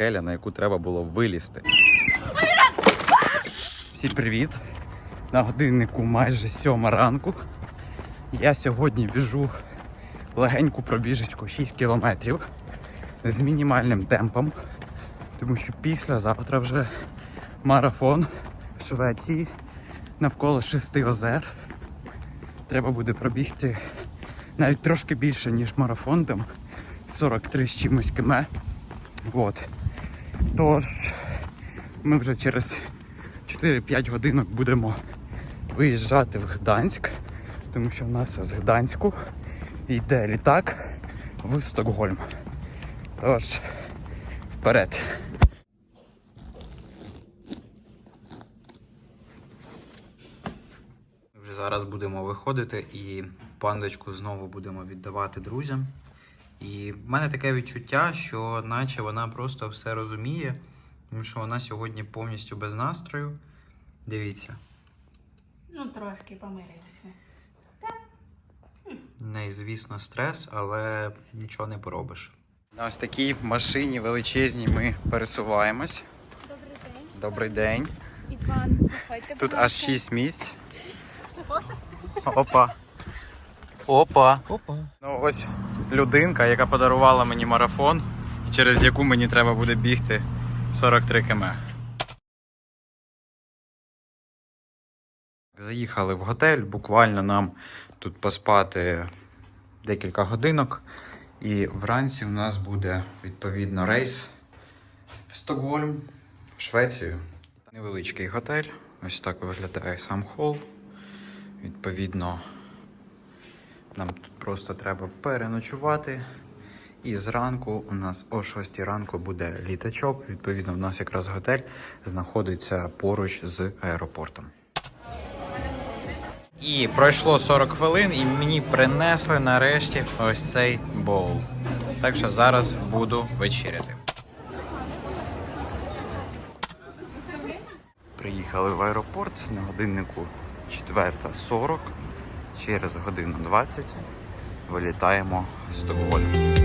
скеля, на яку треба було вилізти. Всім привіт! На годиннику майже сьома ранку. Я сьогодні біжу легеньку пробіжечку 6 кілометрів з мінімальним темпом, тому що післязавтра вже марафон в Швеції навколо шести озер. Треба буде пробігти навіть трошки більше, ніж марафон, там 43 з чимось км. От. Тож ми вже через 4-5 годинок будемо виїжджати в Гданськ, тому що в нас з Гданську йде літак в Стокгольм. Тож, вперед. Зараз будемо виходити і пандочку знову будемо віддавати друзям. І в мене таке відчуття, що наче вона просто все розуміє, тому що вона сьогодні повністю без настрою. Дивіться, Ну, трошки помирились ми. в неї, звісно, стрес, але нічого не поробиш. На ось такій машині величезній ми пересуваємось. Добрий день. Добрий день. Іван, заходьте, Тут аж 6 місць. Це хостес? Опа. Опа. Опа. Ну ось людинка, яка подарувала мені марафон, через яку мені треба буде бігти 43 км. Заїхали в готель, буквально нам тут поспати декілька годинок. І вранці у нас буде відповідно рейс в Стокгольм, в Швецію. Невеличкий готель. Ось так виглядає сам хол. Відповідно, нам тут просто треба переночувати. І зранку у нас о 6 ранку буде літачок. Відповідно, в нас якраз готель знаходиться поруч з аеропортом. І пройшло 40 хвилин, і мені принесли нарешті ось цей боул. Так що зараз буду вечеряти. Приїхали в аеропорт на годиннику 4.40. Через годину 20 вилітаємо в Стокгольм.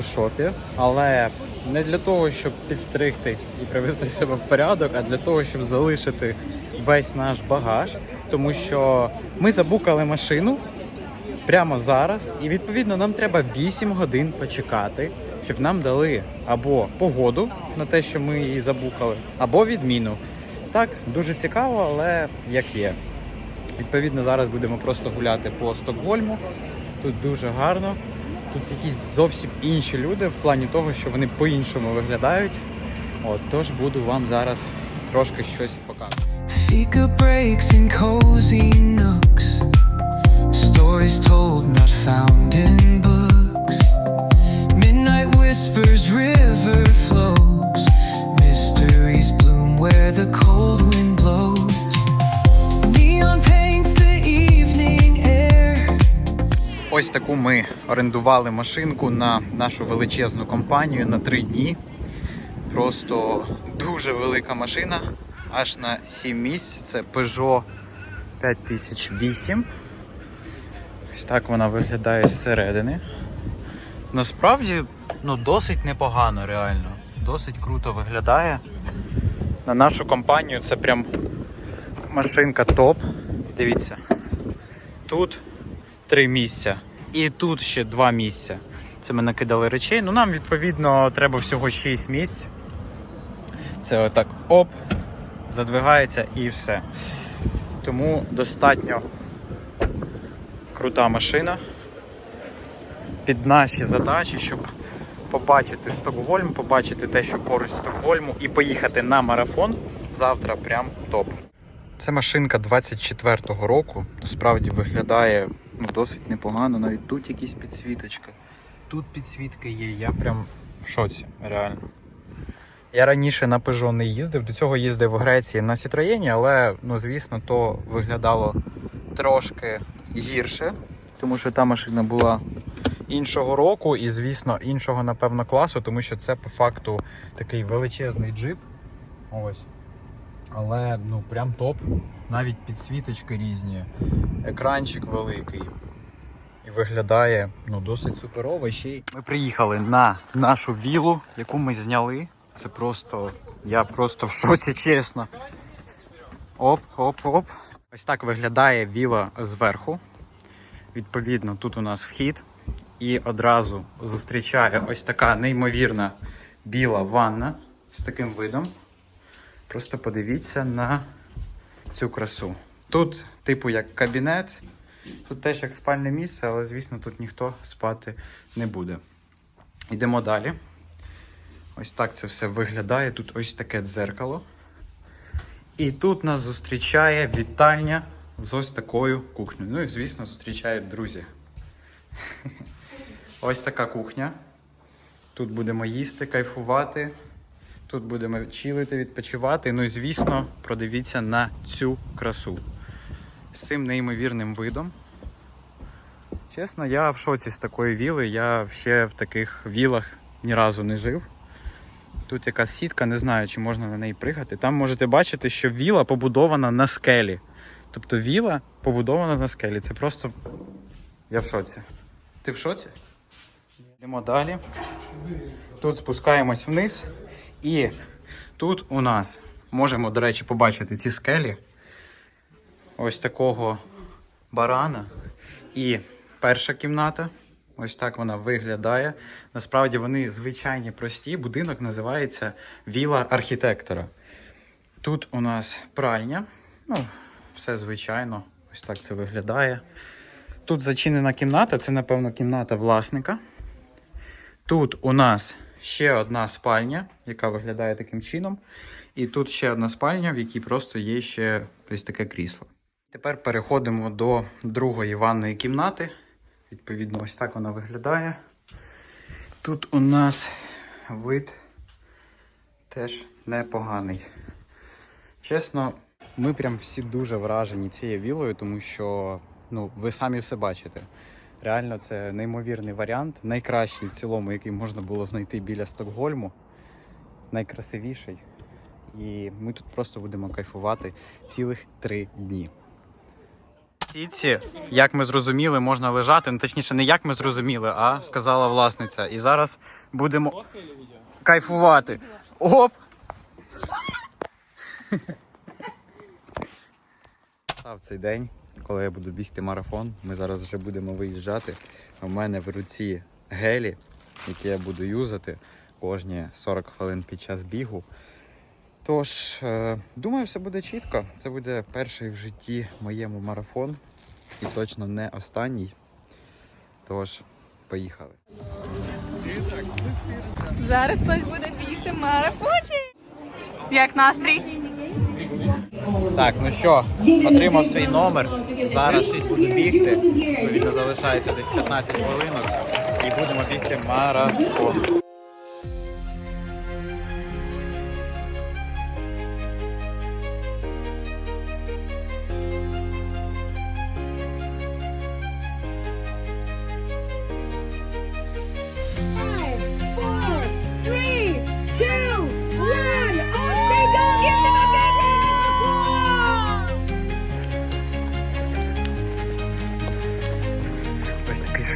Барбершопі, але не для того, щоб підстригтись і привести себе в порядок, а для того, щоб залишити весь наш багаж. Тому що ми забукали машину прямо зараз, і відповідно нам треба 8 годин почекати, щоб нам дали або погоду на те, що ми її забукали, або відміну. Так, дуже цікаво, але як є. Відповідно, зараз будемо просто гуляти по Стокгольму. Тут дуже гарно. Тут якісь зовсім інші люди в плані того, що вони по-іншому виглядають. От, тож буду вам зараз трошки щось показувати. Whispers, river flows. Mysteries bloom where the Ось таку ми орендували машинку на нашу величезну компанію на три дні. Просто дуже велика машина, аж на 7 місць. Це Peugeot 5008. Ось так вона виглядає зсередини. Насправді, ну, досить непогано, реально. Досить круто виглядає. На нашу компанію це прям машинка топ. Дивіться. Тут три місця. І тут ще два місця. Це ми накидали речей. Ну нам відповідно треба всього 6 місць. Це отак оп, задвигається і все. Тому достатньо крута машина під наші задачі, щоб побачити Стокгольм, побачити те, що поруч Стокгольму, і поїхати на марафон завтра прям топ. Це машинка 24-го року. Насправді виглядає досить непогано. Навіть тут якісь підсвіточки. Тут підсвітки є. Я прям в шоці, реально. Я раніше на Peugeot не їздив, до цього їздив в Греції на Citroën, але, ну, звісно, то виглядало трошки гірше, тому що та машина була іншого року і, звісно, іншого, напевно, класу, тому що це по факту такий величезний джип. Ось. Але ну прям топ. Навіть підсвіточки різні, екранчик великий. І виглядає ну, досить суперово. Ще й ми приїхали на нашу вілу, яку ми зняли. Це просто. Я просто в шоці, чесно. Оп, оп, оп. Ось так виглядає віла зверху. Відповідно, тут у нас вхід. І одразу зустрічає ось така неймовірна біла ванна з таким видом. Просто подивіться на цю красу. Тут, типу, як кабінет, тут теж як спальне місце, але, звісно, тут ніхто спати не буде. Йдемо далі. Ось так це все виглядає. Тут ось таке дзеркало. І тут нас зустрічає вітальня з ось такою кухнею. Ну і, звісно, зустрічають друзі. Ось така кухня. Тут будемо їсти, кайфувати. Тут будемо чилити, відпочивати. Ну і звісно, продивіться на цю красу. З цим неймовірним видом. Чесно, я в шоці з такої віли. Я ще в таких вілах ні разу не жив. Тут якась сітка, не знаю, чи можна на неї пригати. Там можете бачити, що віла побудована на скелі. Тобто віла побудована на скелі. Це просто. Я в шоці. Ти в шоці? Йдемо далі. Тут спускаємось вниз. І тут у нас можемо, до речі, побачити ці скелі. Ось такого барана. І перша кімната. Ось так вона виглядає. Насправді вони звичайні прості. Будинок називається Віла архітектора. Тут у нас пральня. Ну, все звичайно. Ось так це виглядає. Тут зачинена кімната, це, напевно, кімната власника. Тут у нас ще одна спальня, яка виглядає таким чином. І тут ще одна спальня, в якій просто є ще ось таке крісло. Тепер переходимо до другої ванної кімнати. Відповідно, ось так вона виглядає. Тут у нас вид теж непоганий. Чесно, ми прям всі дуже вражені цією вілою, тому що ну, ви самі все бачите. Реально, це неймовірний варіант, найкращий в цілому, який можна було знайти біля Стокгольму. Найкрасивіший. І ми тут просто будемо кайфувати цілих три дні. Сітці, як ми зрозуміли, можна лежати. Ну, точніше, не як ми зрозуміли, а сказала власниця. І зараз будемо кайфувати. Оп! Став цей день, коли я буду бігти марафон. Ми зараз вже будемо виїжджати. У мене в руці гелі, які я буду юзати кожні 40 хвилин під час бігу. Тож, е, думаю, все буде чітко. Це буде перший в житті моєму марафон. І точно не останній. Тож, поїхали. Зараз хтось буде бігти марафончик. Як настрій? Так, ну що, отримав свій номер. Зараз щось буду бігти. Відповідно, залишається десь 15 хвилинок і будемо бігти марафон.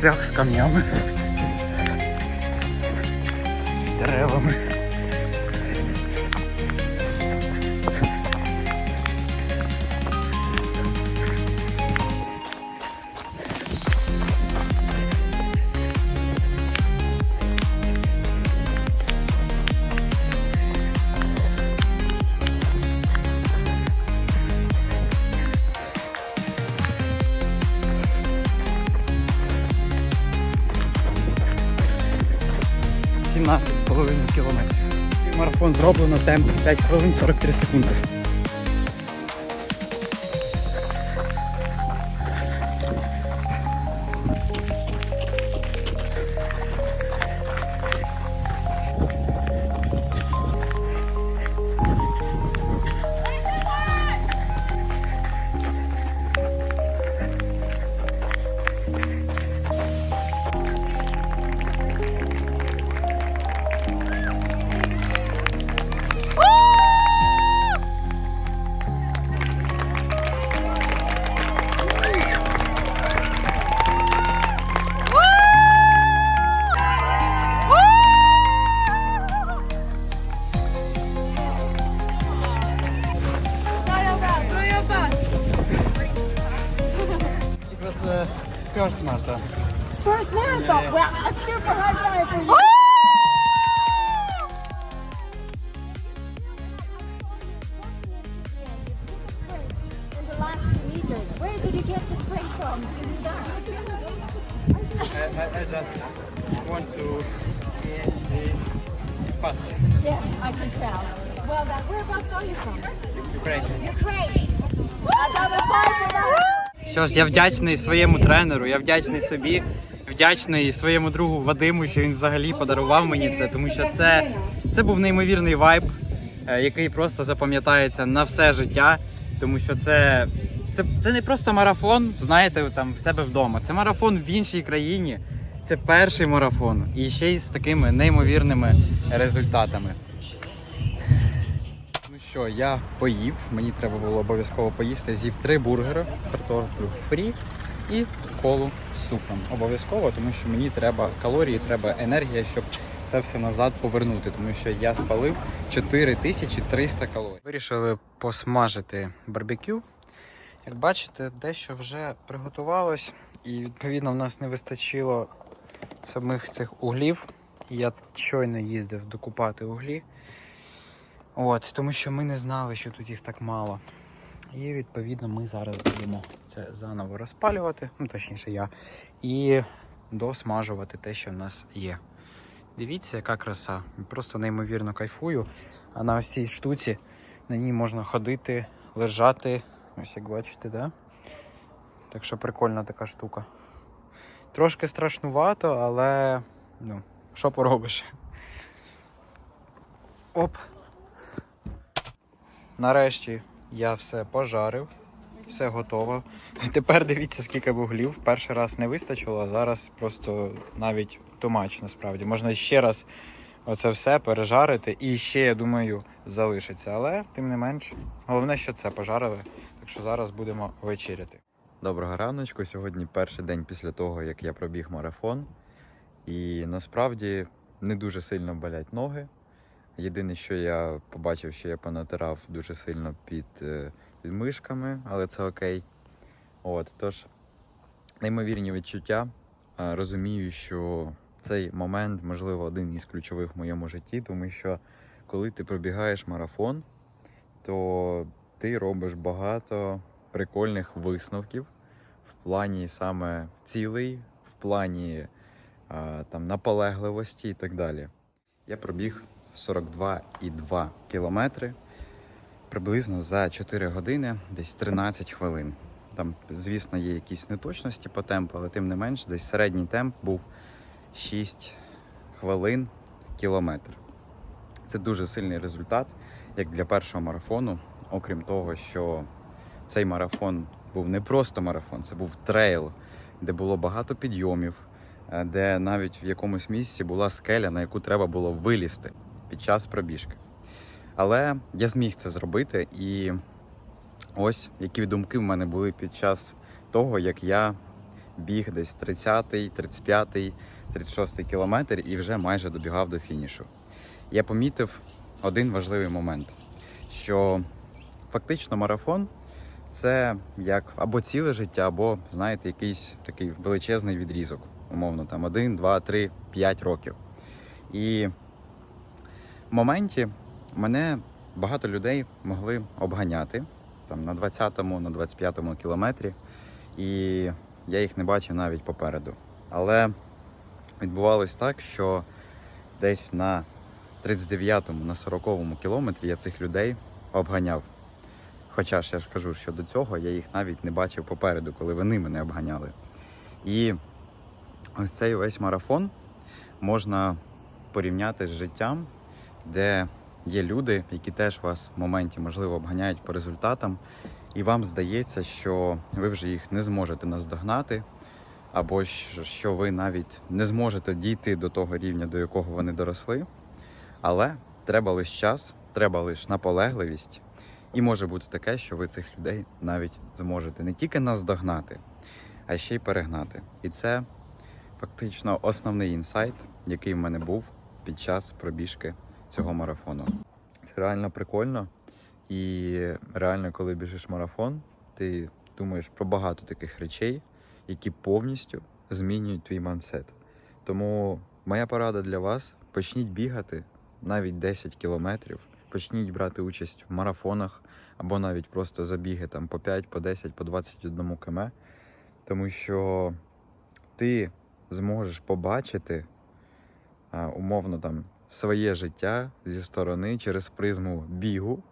Шлях з камнями. 12,5 кілометрів. Марафон зроблено темп 5 хвилин 43 секунди. Yeah, I can tell. Well done. Whereabouts are you from? Ukraine. Ukraine. Що ж, я вдячний своєму тренеру, я вдячний собі, вдячний своєму другу Вадиму, що він взагалі подарував мені це, тому що це, це був неймовірний вайб, е, який просто запам'ятається на все життя. Тому що це, це, це не просто марафон, знаєте, там в себе вдома. Це марафон в іншій країні. Це перший марафон і ще й з такими неймовірними результатами. Ну що, я поїв, мені треба було обов'язково поїсти. З'їв три бургери, картоплю фрі і колу з супом. Обов'язково, тому що мені треба калорії, треба енергія, щоб це все назад повернути, тому що я спалив 4300 калорій. Вирішили посмажити барбекю. Як бачите, дещо вже приготувалось, і відповідно в нас не вистачило самих цих углів. Я щойно їздив докупати углі. От, тому що ми не знали, що тут їх так мало. І відповідно ми зараз будемо це заново розпалювати, ну точніше я, і досмажувати те, що в нас є. Дивіться, яка краса. Просто неймовірно кайфую. А на ось цій штуці на ній можна ходити, лежати. Ось як бачите, да? Так що прикольна така штука. Трошки страшнувато, але ну, що поробиш? Оп. Нарешті я все пожарив, все готово. Тепер дивіться, скільки вуглів. Перший раз не вистачило, а зараз просто навіть тумач насправді. Можна ще раз оце все пережарити і ще, я думаю, залишиться. Але тим не менш, головне, що це пожарили. Так що зараз будемо вечеряти. Доброго раночку. Сьогодні перший день після того, як я пробіг марафон. І насправді не дуже сильно болять ноги. Єдине, що я побачив, що я понатирав дуже сильно під, е, мишками, але це окей. От, тож, неймовірні відчуття. Е, Розумію, що цей момент, можливо, один із ключових в моєму житті, тому що коли ти пробігаєш марафон, то ти робиш багато прикольних висновків плані саме цілей, в плані там, наполегливості і так далі. Я пробіг 42,2 кілометри приблизно за 4 години, десь 13 хвилин. Там, звісно, є якісь неточності по темпу, але тим не менш, десь середній темп був 6 хвилин кілометр. Це дуже сильний результат, як для першого марафону. Окрім того, що цей марафон був не просто марафон, це був трейл, де було багато підйомів, е, де навіть в якомусь місці була скеля, на яку треба було вилізти під час пробіжки. Але я зміг це зробити, і ось які думки в мене були під час того, як я біг десь 30-й, 35-й, 36-й кілометр і вже майже добігав до фінішу. Я помітив один важливий момент, що фактично марафон це як або ціле життя, або, знаєте, якийсь такий величезний відрізок, умовно, там 1, 2, 3, 5 років. І в моменті мене багато людей могли обганяти там, на 20-му, на 25-му кілометрі, і я їх не бачив навіть попереду. Але відбувалось так, що десь на 39-му, на 40-му кілометрі я цих людей обганяв. Хоча ж я ж кажу, що до цього я їх навіть не бачив попереду, коли вони мене обганяли. І ось цей весь марафон можна порівняти з життям, де є люди, які теж вас в моменті, можливо, обганяють по результатам, і вам здається, що ви вже їх не зможете наздогнати, або що ви навіть не зможете дійти до того рівня, до якого вони доросли. Але треба лише час, треба лише наполегливість. І може бути таке, що ви цих людей навіть зможете не тільки наздогнати, а ще й перегнати. І це фактично основний інсайт, який в мене був під час пробіжки цього марафону. Це реально прикольно. І реально, коли біжиш марафон, ти думаєш про багато таких речей, які повністю змінюють твій мансет. Тому моя порада для вас: почніть бігати навіть 10 кілометрів, почніть брати участь в марафонах або навіть просто забіги там по 5, по 10, по 21 км. Тому що ти зможеш побачити умовно там своє життя зі сторони через призму бігу.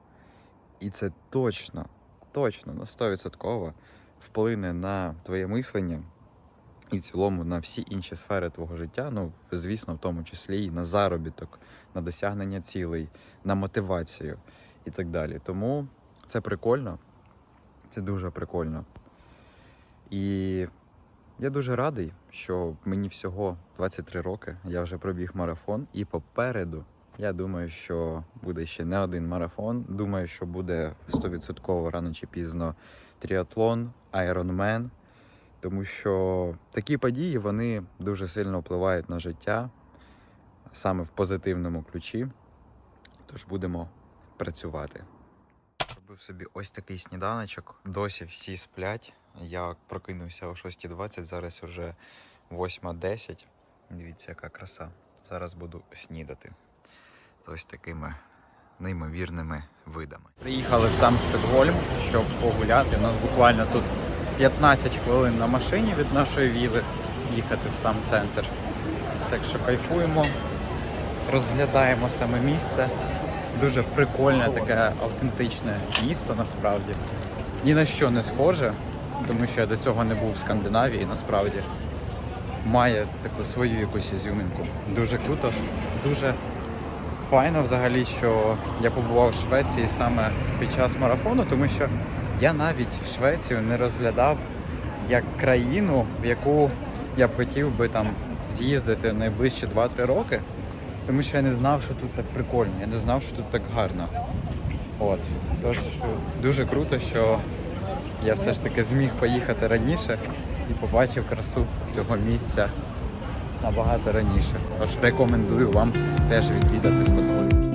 І це точно, точно на 100% вплине на твоє мислення і в цілому на всі інші сфери твого життя. Ну, звісно, в тому числі і на заробіток, на досягнення цілей, на мотивацію і так далі. Тому це прикольно, це дуже прикольно. І я дуже радий, що мені всього 23 роки, я вже пробіг марафон, і попереду я думаю, що буде ще не один марафон. Думаю, що буде 100% рано чи пізно тріатлон, айронмен. Тому що такі події вони дуже сильно впливають на життя саме в позитивному ключі. Тож будемо працювати. Робив собі ось такий сніданочок. Досі всі сплять. Я прокинувся о 6.20, зараз вже 8.10. Дивіться, яка краса. Зараз буду снідати. Ось такими неймовірними видами. Приїхали в сам Стокгольм, щоб погуляти. У нас буквально тут 15 хвилин на машині від нашої віли їхати в сам центр. Так що кайфуємо, розглядаємо саме місце. Дуже прикольне, таке автентичне місто насправді. Ні на що не схоже, тому що я до цього не був в Скандинавії насправді. Має таку свою якусь ізюминку. Дуже круто, дуже файно взагалі, що я побував в Швеції саме під час марафону, тому що я навіть Швецію не розглядав як країну, в яку я б хотів би там з'їздити найближчі 2-3 роки. Тому що я не знав, що тут так прикольно, я не знав, що тут так гарно. От. Тож дуже круто, що я все ж таки зміг поїхати раніше і побачив красу цього місця набагато раніше. Тож рекомендую вам теж відвідати Стокгольм.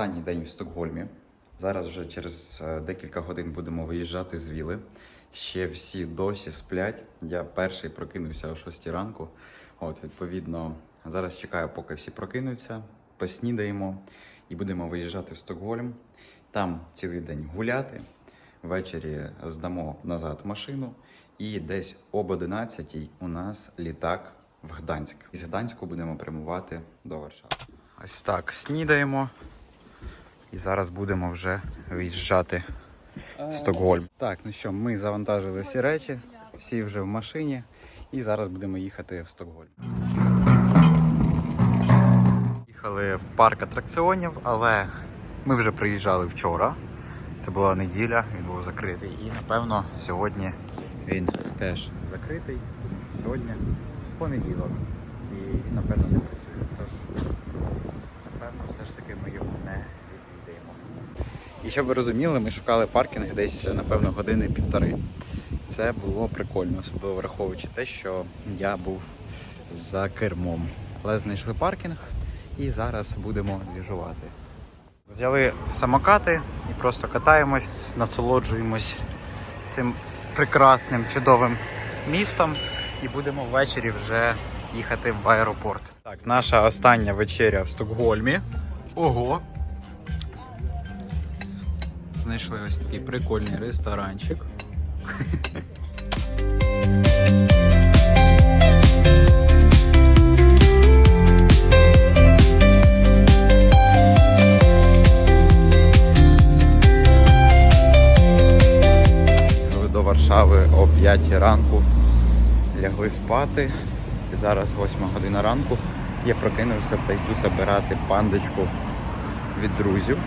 Останній день в Стокгольмі. Зараз вже через е, декілька годин будемо виїжджати з Віли. Ще всі досі сплять. Я перший прокинувся о 6 ранку. От, відповідно, зараз чекаю, поки всі прокинуться, поснідаємо і будемо виїжджати в Стокгольм. Там цілий день гуляти. Ввечері здамо назад машину, і десь об 11 у нас літак в Гданськ. З Гданську будемо прямувати до Варшави. Ось так, снідаємо. І зараз будемо вже виїжджати в Стокгольм. Так, ну що, ми завантажили всі речі, всі вже в машині, і зараз будемо їхати в Стокгольм. Їхали в парк атракціонів, але ми вже приїжджали вчора. Це була неділя, він був закритий. І напевно сьогодні він теж закритий, тому що сьогодні понеділок. І він, напевно, не працює. Тож, напевно, все ж таки ми його. І щоб ви розуміли, ми шукали паркінг десь, напевно, години півтори. Це було прикольно, особливо враховуючи те, що я був за кермом. Але знайшли паркінг і зараз будемо двіжувати. Взяли самокати і просто катаємось, насолоджуємось цим прекрасним, чудовим містом і будемо ввечері вже їхати в аеропорт. Так, наша остання вечеря в Стокгольмі. Ого! Знайшли ось такий прикольний ресторанчик. До Варшави о 5 ранку. Лягли спати. І зараз 8 година ранку. Я прокинувся та йду забирати пандочку від друзів.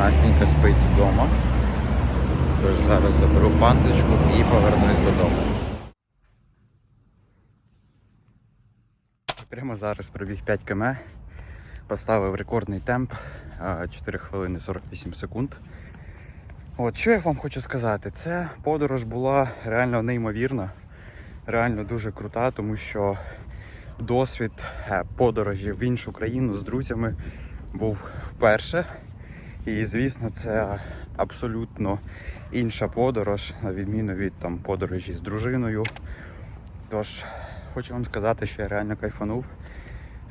Настенька спить вдома. Тож зараз заберу пандочку і повернусь додому. Прямо зараз пробіг 5 км. Поставив рекордний темп 4 хвилини 48 секунд. От що я вам хочу сказати, це подорож була реально неймовірна, реально дуже крута, тому що досвід е, подорожі в іншу країну з друзями був вперше. І звісно, це абсолютно інша подорож, на відміну від там подорожі з дружиною. Тож хочу вам сказати, що я реально кайфанув.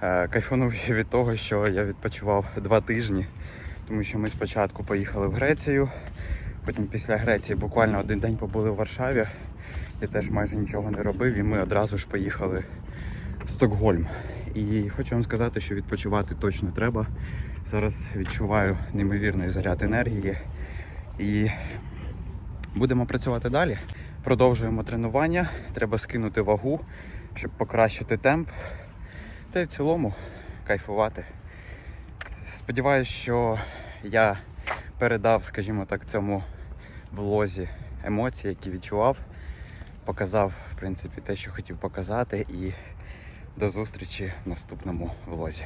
Е, Кайфанув я від того, що я відпочивав два тижні, тому що ми спочатку поїхали в Грецію, потім після Греції буквально один день побули в Варшаві. Я теж майже нічого не робив, і ми одразу ж поїхали в Стокгольм. І хочу вам сказати, що відпочивати точно треба. Зараз відчуваю неймовірний заряд енергії. І будемо працювати далі. Продовжуємо тренування. Треба скинути вагу, щоб покращити темп. Та й в цілому кайфувати. Сподіваюсь, що я передав, скажімо так, цьому влозі емоції, які відчував. Показав, в принципі, те, що хотів показати. І до зустрічі в наступному влозі.